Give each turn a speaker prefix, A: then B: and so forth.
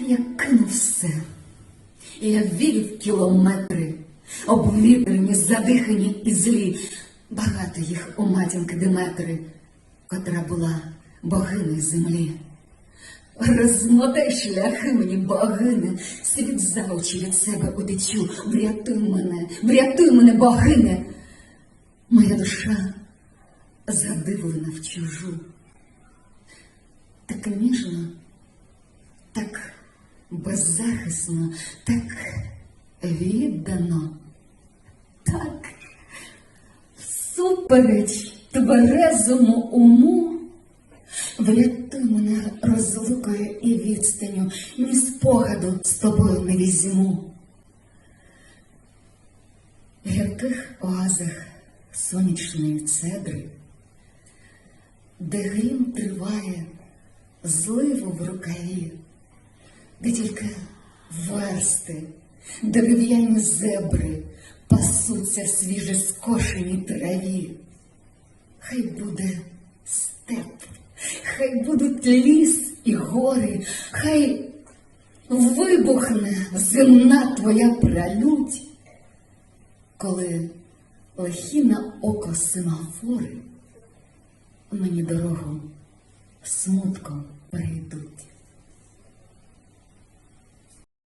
A: Я кинув все. Я вів кілометри, обвітрені, задихані і злі. Багато їх у матінки Деметри, котра була богинею землі. Розмотай шляхи мені, богине, світ за очі від себе утечу. Врятуй мене, врятуй мене, богине. Моя душа задивлена в чужу. Так ніжно, беззахисно, так віддано, так всупереч тверезому уму. Врятуй мене розлукою і відстаню, ні спогаду з тобою не візьму. В гірких оазах сонячної цедри, де грім триває зливу в рукаві, де тільки версти, дерев'яні зебри пасуться в свіже скошеній траві. Хай буде степ, хай будуть ліс і гори, хай вибухне земна твоя пралють, коли лихі на око семафори мені дорогу смутком.